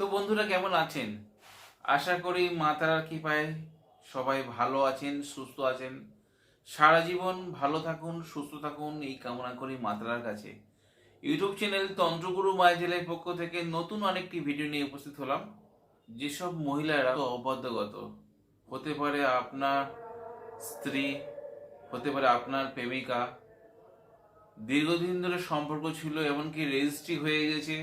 তো বন্ধুরা, কেমন আছেন? আশা করি মা তারার কৃপায় সবাই ভালো আছেন, সুস্থ আছেন। সারা জীবন ভালো থাকুন, সুস্থ থাকুন, এই কামনা করি মা তারার কাছে। ইউটিউব চ্যানেল তন্ত্রগুরু মাইজেলের পক্ষ থেকে নতুন আরেকটি ভিডিও নিয়ে উপস্থিত হলাম। যেসব মহিলারা অবাধ্যগত, হতে পারে আপনার স্ত্রী, হতে পারে আপনার প্রেমিকা, দীর্ঘদিন ধরে সম্পর্ক ছিল, এমনকি রেজিস্ট্রি হয়ে গেছে।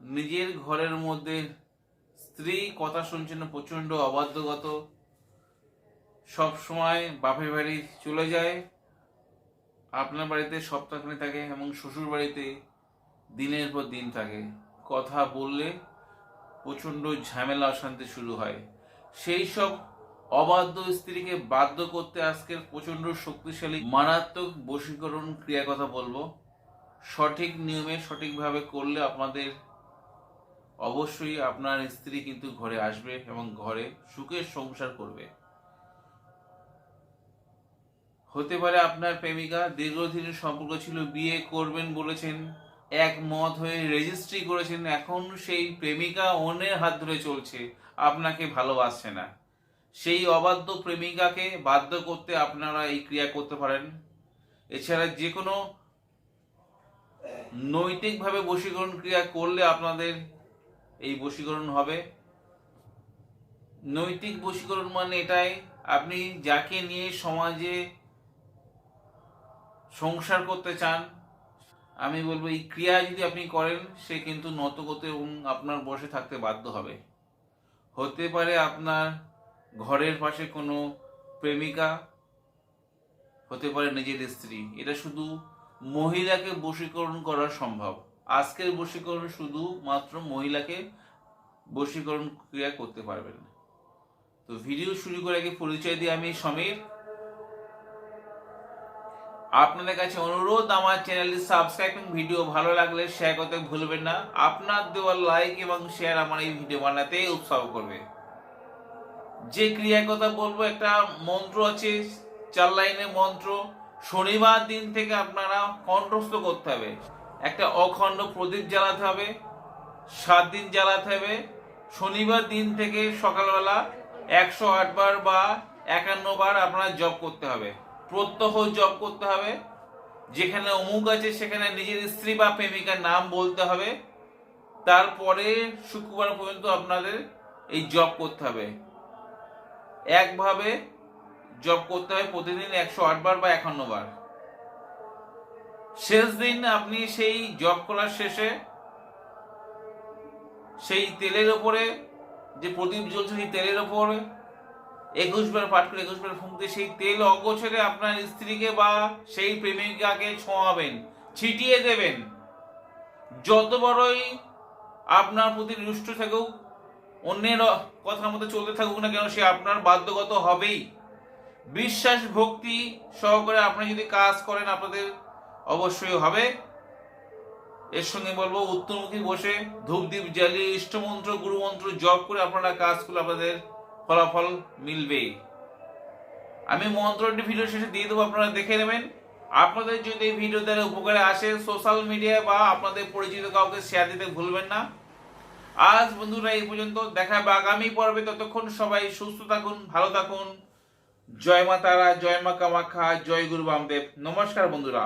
নিজের ঘরের মধ্যে স্ত্রী কথা শুনছে না প্রচণ্ড অবাধ্যগত। সব সময় বাপের বাড়ি চলে যায়। আপনার বাড়িতে সপ্তাহখানে থাকে এবং শ্বশুর বাড়িতে দিনের পর দিন থাকে। কথা বললে প্রচণ্ড ঝামেলা, অশান্তি শুরু হয়। সেই সব অবাধ্য স্ত্রীকে বাধ্য করতে আজকের প্রচণ্ড শক্তিশালী, মারাত্মক বশীকরণ ক্রিয়া কথা বলব। সঠিক নিয়মে সঠিকভাবে করলে আপনাদের অবশ্যই আপনার স্ত্রী কিন্তু ঘরে আসবে এবং ঘরে সুখের সংসার করবে। হতে পারে আপনার প্রেমিকা দীর্ঘদিনের সম্পর্ক ছিল, বিয়ে করবেন বলেছেন একমত হয়ে রেজিস্ট্রি করেছেন, এখন সেই প্রেমিকা অন্যের হাত ধরে চলছে, আপনাকে ভালোবাসছে না। সেই অবাধ্য প্রেমিকাকে বাধ্য করতে আপনারা এই ক্রিয়া করতে পারেন। এছাড়া যে কোনো নৈতিকভাবে বশীকরণ ক্রিয়া করলে আপনাদের এই বশীকরণ হবে। নৈতিক বশীকরণ মানে এটাই, আপনি যাকে নিয়ে সমাজে সংসার করতে চান, আমি বলব এই ক্রিয়া যদি আপনি করেন, সে কিন্তু নত করতে এবং আপনার বসে থাকতে বাধ্য হবে। হতে পারে আপনার ঘরের পাশে কোনো প্রেমিকা, হতে পারে নিজের স্ত্রী। এটা শুধু মহিলাকে বশীকরণ করা সম্ভব। আজকের বশীকরণ শুধু মাত্র মহিলাকে বশীকরণ ক্রিয়া করতে পারবেন তো ভিডিও শুরু করে আগে পরিচয় দিয়ে আমি সমীর। আপনাদের কাছে অনুরোধ, আমার চ্যানেলটি সাবস্ক্রাইব এবং ভিডিও ভালো লাগলে শেয়ার করতে ভুলবেন না। আপনার দেওয়া লাইক এবং শেয়ার আমার এই ভিডিও বানাতে উৎসাহ করবে। যে ক্রিয়ার কথা বলব, একটা মন্ত্র আছে, চার লাইনের মন্ত্র। শনিবার দিন থেকে আপনারা কণ্ঠস্থ করতে হবে। একটা অখণ্ড প্রদীপ জ্বালাতে হবে, সাত দিন জ্বালাতে হবে। শনিবার দিন থেকে সকালবেলা একশো বার বা একান্ন বার আপনার জব করতে হবে। প্রত্যহ জব করতে হবে। যেখানে অমুক আছে সেখানে নিজের স্ত্রী বা প্রেমিকার নাম বলতে হবে। তারপরে শুক্রবার পর্যন্ত আপনাদের এই জব করতে হবে। একভাবে জব করতে হবে প্রতিদিন একশো বার বা একান্ন বার। শেষ দিন আপনি সেই জব করার শেষে সেই তেলের ওপরে যে প্রদীপ জ্বলছে সেই তেলের ওপরে একুশ বার পাঠ করে একুশ বার ফুঁকতে সেই তেল অগোছরে আপনার স্ত্রীকে বা সেই প্রেমিকাকে ছোঁয়াবেন, ছিটিয়ে দেবেন। যত বড়ই আপনার প্রতি রুষ্ট থাকুক, অন্যের কথার মতো চলতে থাকুক না কেন, সে আপনার বাধ্যগত হবেই। বিশ্বাস, ভক্তি সহকারে আপনি যদি কাজ করেন, আপনাদের অবশ্যই হবে। এর সঙ্গে বলব, উত্তরমুখী বসে ধূপদীপ জ্বালিয়ে ইষ্টমন্ত্র, গুরুমন্ত্র জপ করে আপনারা কাজ করলে আপনাদের ফলাফল মিলবে। আমি মন্ত্রটি ভিডিও শেষে দিয়ে দেবো, আপনারা দেখে নেবেন। আপনাদের যদি এই ভিডিও দ্বারা উপকারে আসে সোশ্যাল মিডিয়া বা আপনাদের পরিচিত কাউকে শেয়ার দিতে ভুলবেন না। আজ বন্ধুরা এই পর্যন্ত, দেখা হবে আগামী পর্বে। ততক্ষণ সবাই সুস্থ থাকুন, ভালো থাকুন। জয় মা তারা জয় মা কামাখ্যা, জয় গুরু বামদেব। নমস্কার বন্ধুরা।